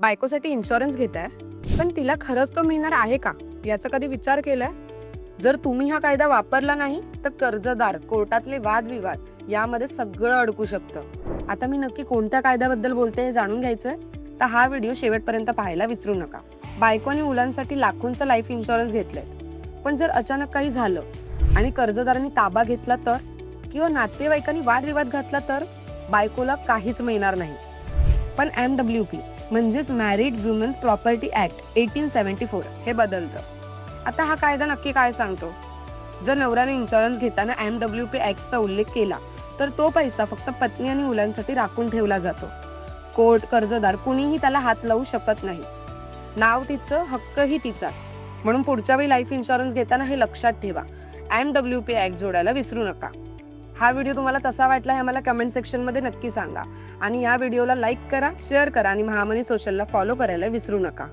बायकोसाठी insurance घेताय पण तिला खरंच तो मिळणार आहे का? याचा कधी विचार केलाय? जर तुम्ही हा कायदा वापरला नाही तर कर्जदार कोर्टातले वादविवाद यामध्ये सगळं अडकू शकतं. आता मी नक्की कोणत्या कायद्याबद्दल बोलते हे जाणून घ्यायचंय? तर हा व्हिडिओ शेवटपर्यंत पाहायला विसरू नका. बायकोने मुलांसाठी लाखोंचा लाईफ इन्शुरन्स घेतलेत पण जर अचानक काही झालं आणि कर्जदारांनी ताबा घेतला तर? किंवा नातेवाईकांनी वादविवाद घातला तर? बायकोला काहीच मिळणार नाही. पण एम डब्ल्यू पी म्हणजेच married women's property act eighteen seventy four हे बदलतं. आता हा कायदा नक्की काय सांगतो? जर नवऱ्याने इन्शुरन्स घेताना एम डब्ल्यू पी ॲक्टचा उल्लेख केला तर तो पैसा फक्त पत्नी आणि मुलांसाठी राखून ठेवला जातो. कोर्ट कर्जदार कुणीही त्याला हात लावू शकत नाही. नाव तिचं हक्कही तिचाच. म्हणून पुढच्या वेळी लाईफ इन्शुरन्स घेताना हे लक्षात ठेवा. एम डब्ल्यू पी ॲक्ट जोडायला विसरू नका. हा व्हिडिओ तुम्हाला कसा वाटला हे मला कमेंट सेक्शनमध्ये नक्की सांगा. आणि या व्हिडिओला लाईक करा शेअर करा आणि महामनी सोशलला फॉलो करायला विसरू नका.